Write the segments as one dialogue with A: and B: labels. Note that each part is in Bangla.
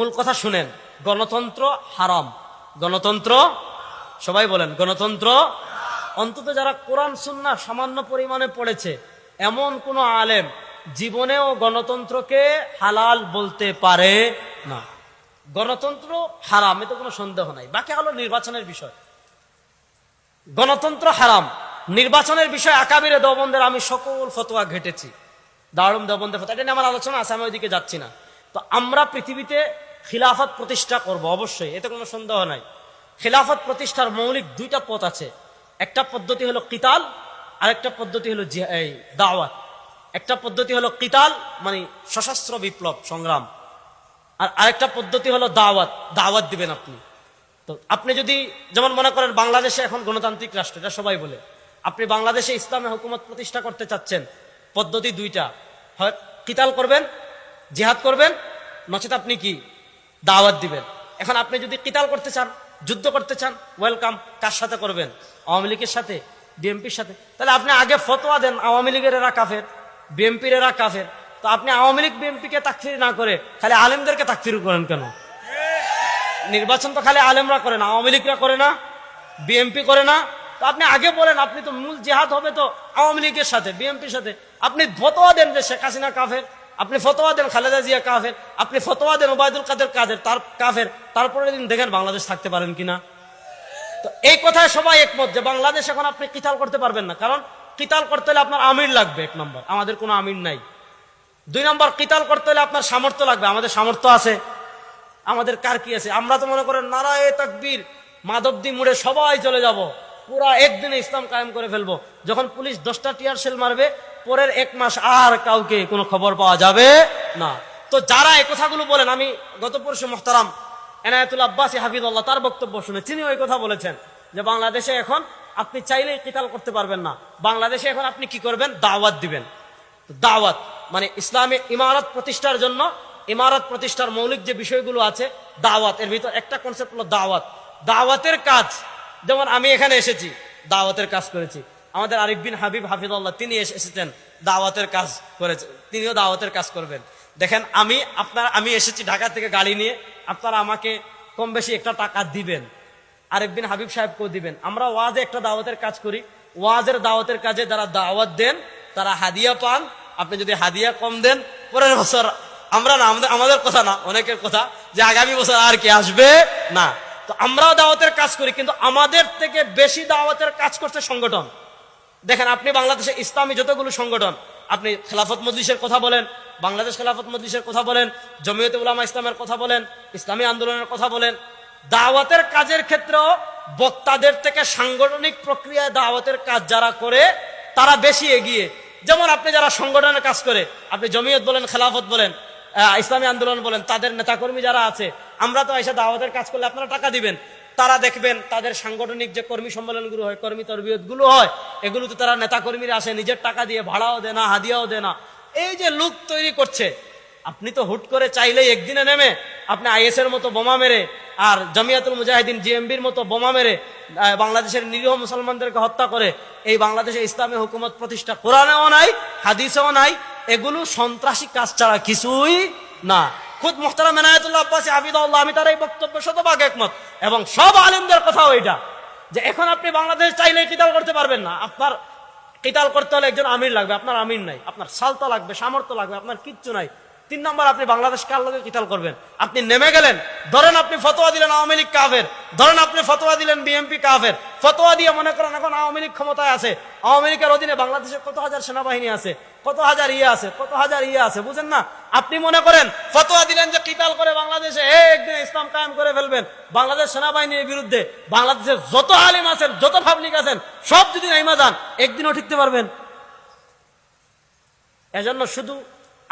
A: মূল কথা শুনেন। গণতন্ত্র হারাম। গণতন্ত্র, সবাই বলেন, গণতন্ত্র, অন্তত যারা কোরআন সুন্না সামান্য পরিমাণে পড়েছে, এমন কোন আলেম জীবনেও গণতন্ত্রকে হালাল বলতে পারে না। গণতন্ত্র হারাম এতে কোনো সন্দেহ নাই। বাকি হলো নির্বাচনের বিষয়। গণতন্ত্র হারাম। নির্বাচনের বিষয়ে আকাবিরে দেবন্দের আমি সকল ফতোয়া ঘেটেছি। দারুম দেবন্দের ফতোয়া। এটা নিয়ে আমার আলোচনা আছে, আমি ওইদিকে যাচ্ছি না। তো আমরা পৃথিবীতে খিলাফত প্রতিষ্ঠা করব, অবশ্যই, এতে কোনো সন্দেহ নাই। খিলাফত প্রতিষ্ঠার মৌলিক দুইটা পথ আছে। একটা পদ্ধতি হলো কিতাল, আরেকটা পদ্ধতি হলো এই দাওয়াত। একটা পদ্ধতি হলো কিতাল মানে সশস্ত্র বিপ্লব, সংগ্রাম। আর আরেকটা পদ্ধতি হলো দাওয়াত দাওয়াত দিবেন আপনি। তো আপনি যদি, যেমন মনে করেন বাংলাদেশে এখন গণতান্ত্রিক রাষ্ট্র, এটা সবাই বলে। আপনি বাংলাদেশে ইসলামে হুকুমত প্রতিষ্ঠা করতে চাচ্ছেন, পদ্ধতি দুইটা। হয় কিতাল করবেন, জিহাদ করবেন, নচেত আপনি কি দাওয়াত দিবেন। এখন আপনি যদি কিতাল করতে চান, যুদ্ধ করতে চান ওয়েলকাম কার সাথে করবেন? আওয়ামী লীগের সাথে বিএনপির সাথে? তাহলে আপনি আগে ফতোয়া দেন আওয়ামী লীগের এরা কাফের বিএনপির এরা কাফের। তো আপনি আওয়ামী লীগ বিএনপিকে তাকফির না করে, খালি আলেমদেরকে তাকফির করেন কেন? নির্বাচন তো খালি আলেমরা করে না, আওয়ামী লীগরা করে না বিএনপি করে না। তো আপনি আগে বলেন, আপনি তো মূল জেহাদ হবে তো আওয়ামী লীগের সাথে বিএনপির সাথে। আপনি ফতোয়া দেন যে শেখ হাসিনা কাফের আপনি ফতোয়া দেন খালেদা জিয়া কাফের, আপনি ফতোয়া দেন ওবায়দুল কাদের কাদের, তার কাফের তারপরে দিন দেখেন বাংলাদেশ থাকতে পারেন কিনা। তো এই কথায় সবাই একমত যে বাংলাদেশ এখন আপনি কিতাল করতে পারবেন না, কারণ কিতাল করতে হলে আপনার আমির লাগবে এক নম্বর, আমাদের কোনো আমির নাই। দুই নম্বর, কিতাল করতে হলে আপনার সামর্থ্য লাগবে, আমাদের সামর্থ্য আছে, আমাদের কার কি আছে? আমরা তো মনে করেন নারায় তাকবীর, মাধবদী মুড়ে সবাই চলে যাব, পুরা একদিনে ইসলাম কায়েম করে ফেলব। যখন পুলিশ দশটা টিয়ার সেল মারবে পরের এক মাস আর কাউকে কোনো খবর পাওয়া যাবে না। তো যারা এই কথাগুলো বলেন, আমি গত পরশু মোহতারাম এনায়তুল আব্বাসী হাফিজুল্লাহ তার বক্তব্য শুনে তিনি ওই কথা বলেছেন যে বাংলাদেশে এখন আপনি চাইলেই কিতাল করতে পারবেন না। বাংলাদেশে এখন আপনি কি করবেন? দাওয়াত দিবেন। দাওয়াত মানে ইসলামী ইমারত প্রতিষ্ঠার জন্য, ইমারত প্রতিষ্ঠার মৌলিক যে বিষয়গুলো আছে, দাওয়াত, এর ভিতর একটা কনসেপ্ট হলো দাওয়াত। দাওয়াতের কাজ, যেমন আমি এখানে এসেছি, দাওয়াতের কাজ করেছি। আমাদের আরিফ বিন হাবিব হাফিদুল্লাহ তিনি এসেছেন, দাওয়াতের কাজ করেছে, তিনিও দাওয়াতের কাজ করবেন। দেখেন, আমি, আপনার, আমি এসেছি ঢাকা থেকে গাড়ি নিয়ে, আপনারা আমাকে কম বেশি একটা টাকা দিবেন। আরেক বিন হাবিব সাহেবকেও দিবেন। আমরা ওয়াজে একটা দাওয়াতের কাজ করি। ওয়াজের দাওয়াতের কাজে যারা দাওয়াত দেন, তারা হাদিয়া পান। আপনি যদি হাদিয়া কম দেন, পরের বছর আমরা না, আমাদের আমাদের কথা না, অনেকের কথা যে আগামী বছর আর কি আসবে? না। তো আমরাও দাওয়াতের কাজ করি, কিন্তু আমাদের থেকে বেশি দাওয়াতের কাজ করছে সংগঠন। দেখেন, আপনি বাংলাদেশে ইসলামী যতগুলো সংগঠন, আপনি খেলাফত মজলিসের কথা বলেন, বাংলাদেশ খেলাফত মজলিসের কথা বলেন, জমিয়তে উলামা ইসলামের কথা বলেন, ইসলামী আন্দোলনের কথা বলেন, দাওয়াতের কাজের ক্ষেত্রেও বক্তাদের থেকে সাংগঠনিক প্রক্রিয়ায় দাওয়াতের কাজ যারা করে, তারা বেশি এগিয়ে। যেমন আপনি যারা সংগঠনের কাজ করে, আপনি জমিয়ত বলেন, খেলাফত বলেন ইসলামী আন্দোলন বলেন, তাদের নেতাকর্মী যারা আছে, আমরা তো এসে দাওয়াতের কাজ করলে আপনারা টাকা দিবেন। তারা দেখবেন তাদের সাংগঠনিক যে কর্মী সম্মেলনগুলো হয়, কর্মী তরবিয়তগুলো হয়, এগুলোতে তারা নেতা কর্মীরা আসে, নিজের টাকা দিয়ে ভাড়াও দেয় না, হাদিয়াও দেয় না। এই যে লুক তৈরি করছে, আপনি তো হুট করে চাইলেই একদিনে নেমে আপনি আইএস এর মতো বোমা মেরে আর জামিয়াতুল মুজাহিদিন জিএমবির মতো বোমা মেরে বাংলাদেশের নিরীহ মুসলমানদেরকে হত্যা করে, এই বাংলাদেশে ইসলামী হুকুমত প্রতিষ্ঠা কোরআনেও নাই, হাদিসেও নাই, এগুলো সন্ত্রাসী কাজ ছাড়া কিছুই না। খুদ মোহতারা মেনায়তুল্লাহ আব্বাসী হাফিদুল্লাহ আমি তার এই বক্তব্য শতভাগ একমত। এবং সব আলেমদের কথাও এটা যে এখন আপনি বাংলাদেশ চাইলে কিতাল করতে পারবেন না। আপনার কিতাল করতে হলে একজন আমির লাগবে, আপনার আমির নাই, আপনার সালতা লাগবে, সামর্থ্য লাগবে, আপনার কিচ্ছু নাই। তিন নম্বর, আপনি বাংলাদেশ কার লোকে কিতাল করবেন? আপনি নেমে গেলেন, ধরেন আপনি ফতোয়া দিলেন আওয়ামী লীগ কাফের, ধরেন আপনি ফতোয়া দিলেন বিএনপি কাফের, ফতোয়া দিয়ে মনে করেন এখন আওয়ামী লীগ ক্ষমতায় আছে, আওয়ামী লীগের অধীনে বাংলাদেশে কত হাজার সেনাবাহিনী আছে, কত হাজার ইয়ে আছে, কত হাজার ইয়ে আছে, বুঝেন না? আপনি মনে করেন ফতোয়া দিলেন যে কিতাল করে বাংলাদেশে একদিন ইসলাম কায়েম করে ফেলবেন, বাংলাদেশ সেনাবাহিনীর বিরুদ্ধে বাংলাদেশের যত আলিম আছেন, যত পাবলিক আছেন, সব যদি নাইমা যান, একদিনও ঠিকতে পারবেন। এজন্য শুধু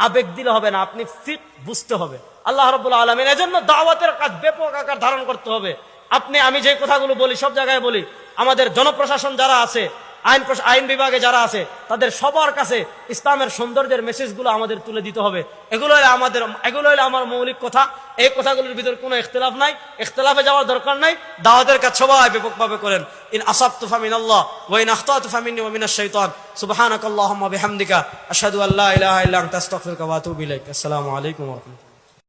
A: আবেগ দিলে হবে না, আপনি ফিট বুঝতে হবে। আল্লাহ রবুল্লা আলমিন এজন্য দাওয়াতের কাজ, ব্যাপক আকার ধারণ করতে হবে। আপনি, আমি যে কথাগুলো বলি, সব জায়গায় বলি, আমাদের জনপ্রশাসন যারা আছে আইন আইন বিভাগে যারা আছে, তাদের সবার কাছে ইসলামের সৌন্দর্যের মেসেজগুলো আমাদের তুলে দিতে হবে। এগুলো হলো আমাদের এগুলো হলো আমার মৌলিক কথা। এই কথাগুলোর ভিতর কোনো ইখতলাফ নাই। ইখতলাফে যাওয়ার দরকার নাই। দাওয়াতের কাজ সবাই ব্যাপকভাবে করেন। ইন আসাবতু ফামিন আল্লাহ ওয়া ইন আখতাতু ফামিন্নি ওয়া মিনাশ শাইতান। সুবহানাকাল্লাহুম্মা বিহামদিকা। আশহাদু আল্লা ইলাহা ইল্লা আনতা, আস্তাগফিরুকা ওয়া আতুবু ইলাইক। আসসালামু আলাইকুম রাহমাতুল্লাহ।